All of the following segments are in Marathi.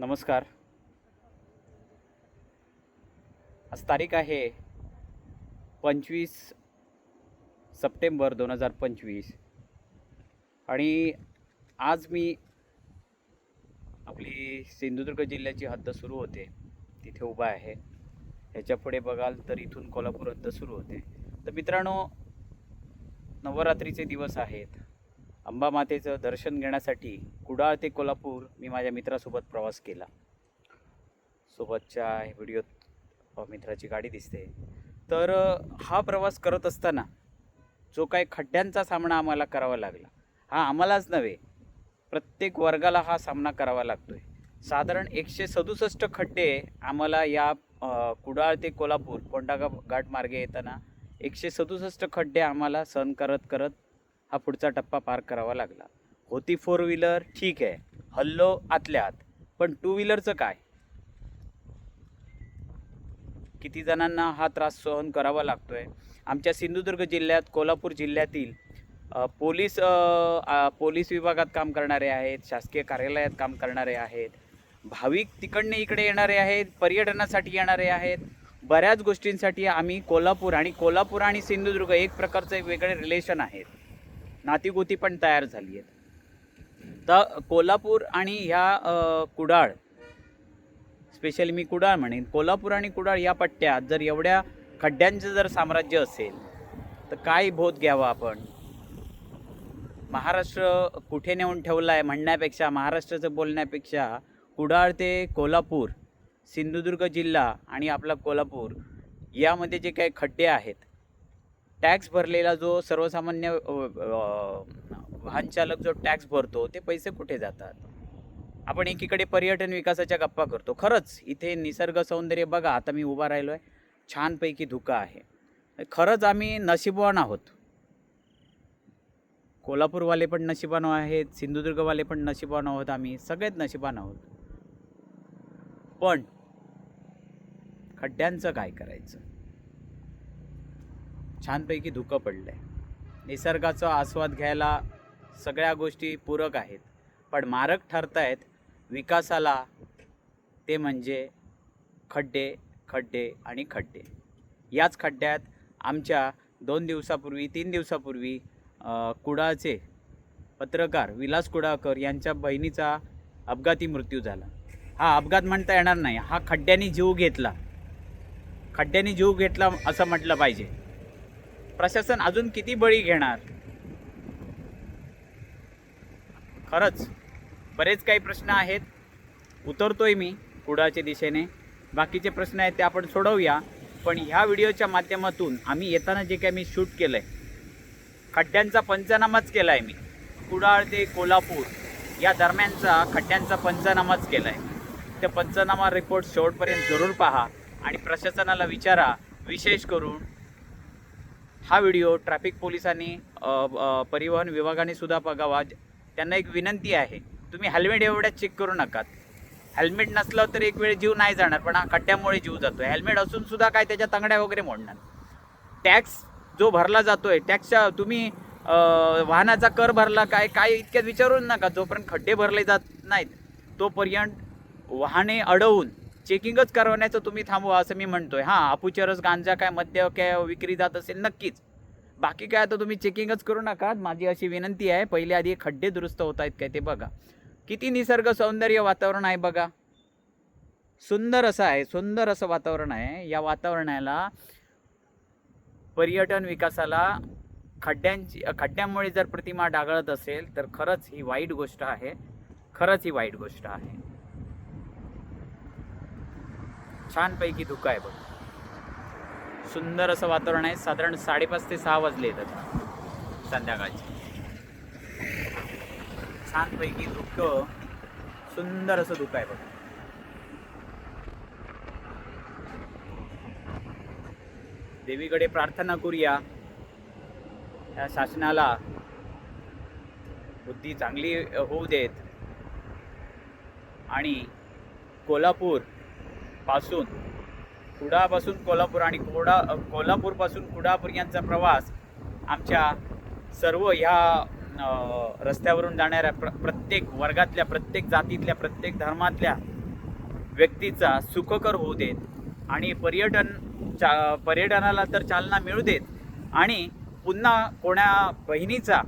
नमस्कार. आज तारीख आहे पंचवीस सप्टेंबर दोन हजार पंचवीस. आणि आज मी आपली सिंधुदुर्ग जिल्ह्याची हद्द सुरू होते. तिथे उभा आहे. ह्याच्या पुढे बघाल तर इथून कोल्हापूर हद्द सुरू होते. तर मित्रांनो नवरात्रीचे दिवस आहेत. अंबा मातेचं दर्शन घेण्यासाठी कुडाळ ते कोल्हापूर मी माझ्या मित्रासोबत प्रवास केला. सोबतच्या व्हिडिओत मित्राची गाडी दिसते. तर हा प्रवास करत असताना जो काही खड्ड्यांचा सामना आम्हाला करावा लागला. हा आम्हालाच नव्हे प्रत्येक वर्गाला हा सामना करावा लागतो आहे साधारण एकशे सदुसष्ट खड्डे आम्हाला या कुडाळ ते कोल्हापूर कोंडागा घाट मार्गे येताना एकशे सदुसष्ट खड्डे आम्हाला सहन करत करत हा पुढचा टप्पा पार करावा लागला. होती फोर व्हीलर ठीक आहे. हल्लो आतल्या आत. पण टू व्हीलरचं काय? किती जणांना हा त्रास सहन करावा लागतोय? आमच्या सिंधुदुर्ग जिल्ह्यात कोल्हापूर जिल्ह्यातील पोलीस अ, पोलीस विभागात काम करणारे आहेत शासकीय कार्यालयात काम करणारे आहेत भाविक तिकडने इकडे येणारे आहेत पर्यटनासाठी येणारे आहेत. बऱ्याच गोष्टींसाठी आम्ही कोल्हापूर आणि कोल्हापूर आणि सिंधुदुर्ग एक प्रकारचं एक वेगळे रिलेशन आहेत. नातीगोती पण तयार झाली आहेत. तर कोल्हापूर आणि ह्या कुडाळ स्पेशली मी कुडाळ म्हणेन कोल्हापूर आणि कुडाळ या पट्ट्यात जर एवढ्या खड्ड्यांचं जर साम्राज्य असेल तर काय बोध घ्यावा आपण? महाराष्ट्र कुठे नेऊन ठेवला आहे म्हणण्यापेक्षा महाराष्ट्राचं बोलण्यापेक्षा कुडाळ ते कोल्हापूर सिंधुदुर्ग जिल्हा आणि आपला कोल्हापूर यामध्ये जे काही खड्डे आहेत टॅक्स भरलेला जो सर्वसामान्य वाहनचालक जो टॅक्स भरतो ते पैसे कुठे जातात? आपण एकीकडे पर्यटन विकासाच्या गप्पा करतो. खरंच इथे निसर्ग सौंदर्य बघा आता मी उभा राहिलो आहे छानपैकी धुका आहे. खरंच आम्ही नशिबवान आहोत. कोल्हापूरवाले पण नशिबान आहेत सिंधुदुर्गवाले पण नशिबान आहोत आम्ही सगळेच नशिबान आहोत. पण खड्ड्यांचं काय करायचं? छानपैकी धुकं पडलं आहे निसर्गाचा आस्वाद घ्यायला सगळ्या गोष्टी पूरक आहेत. पण मारक ठरत आहेत विकासाला ते म्हणजे खड्डे खड्डे आणि खड्डे. याच खड्ड्यात आमच्या दोन दिवसापूर्वी तीन दिवसापूर्वी अ, कुडाळचे पत्रकार विलास कुडाळकर यांच्या बहिणीचा अपघाती मृत्यू झाला. हा अपघात म्हणता येणार नाही. हा खड्ड्यांनी जीव घेतला. खड्ड्यांनी जीव घेतला असं म्हटलं पाहिजे. प्रशासन अजून किती बळी घेणार? खरंच बरेच काही प्रश्न आहेत. उतरतोय मी कुडाळच्या दिशेने. बाकीचे प्रश्न आहेत ते आपण सोडवूया. पण ह्या व्हिडिओच्या माध्यमातून आम्ही येताना जे काही मी शूट केलं आहे खड्ड्यांचा पंचनामाच केला आहे मी. कुडाळ ते कोल्हापूर या दरम्यानचा खड्ड्यांचा पंचनामाच केला आहे ते पंचनामा रिपोर्ट शेवटपर्यंत जरूर पहा आणि प्रशासनाला विचारा. विशेष करून हा व्हिडिओ ट्रॅफिक पोलिसांनी परिवहन विभागाने सुद्धा बघावा. त्यांना एक विनंती आहे तुम्ही हेल्मेट एवढ्या चेक करू नका. हेल्मेट नसलं तर एक वेळ जीव नाही जाणार पण हा खड्ड्यामुळे जीव जातो हेल्मेट असून सुद्धा काय त्याच्या तंगड्या वगैरे मोडणार. टॅक्स जो भरला जातोय टॅक्सच्या तुम्ही वाहनाचा कर भरला काय काय इतक्यात विचारूच नका. जोपर्यंत खड्डे भरले जात नाहीत तोपर्यंत वाहने अडवून चेकिंगच करवण्याचं तुम्ही थांबवा असं मी म्हणतोय. हां अपुचरस गांजा काय मद्य काय विक्री जात असेल नक्कीच. बाकी काय आता तुम्ही चेकिंगच करू नका. माझी अशी विनंती आहे पहिले आधी खड्डे दुरुस्त होत आहेत काय ते बघा. किती निसर्ग सौंदर्य वातावरण आहे बघा. सुंदर असं आहे सुंदर असं वातावरण आहे. या वातावरणाला पर्यटन विकासाला खड्ड्यांची खड्ड्यांमुळे जर प्रतिमा डागळत असेल तर खरंच ही वाईट गोष्ट आहे. खरंच ही वाईट गोष्ट आहे. छानपैकी धुकं आहे बघ. सुंदर असं वातावरण आहे. साधारण साडेपाच ते सहा वाजले येतात संध्याकाळचे. छानपैकी धुकं सुंदर असं धुकं आहे बघ. देवीकडे प्रार्थना करूया. या शासनाला बुद्धी चांगली होऊ देत. आणि कोल्हापूर पासून कुडापासून कोल्हापूर आणि कोडा कोल्हापूरपासून कुडापर्यंतचा प्रवास आमच्या सर्व ह्या रस्त्यावरून जाणाऱ्या प्र प्रत्येक वर्गातल्या प्रत्येक जातीतल्या प्रत्येक धर्मातल्या व्यक्तीचा सुखकर होऊ देत आणि पर्यटन चा पर्यटनाला तर चालना मिळू देत आणि पुन्हा कोण्या बहिणीचा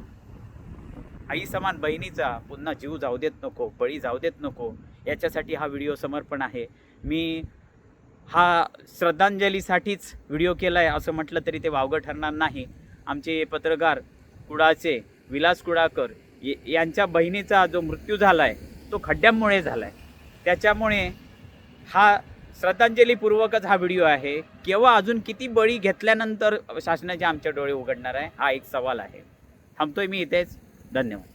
आई समान बहिणीचा पुन्हा जीव जाऊ देत नको बळी जाऊ देत नको याच्यासाठी हा व्हिडिओ समर्पण आहे. मी हा श्रद्धांजलीसाठीच व्हिडिओ केला आहे असं म्हटलं तरी ते वावगं ठरणार नाही. आमचे पत्रकार कुडाचे विलास कुडाकर यांच्या बहिणीचा जो मृत्यू झाला आहे तो खड्ड्यांमुळे झाला आहे त्याच्यामुळे हा श्रद्धांजलीपूर्वकच हा व्हिडिओ आहे. केव्हा अजून किती बळी घेतल्यानंतर शासनाचे आमचे डोळे उघडणार आहे हा एक सवाल आहे. थांबतोय मी इथेच. धन्यवाद.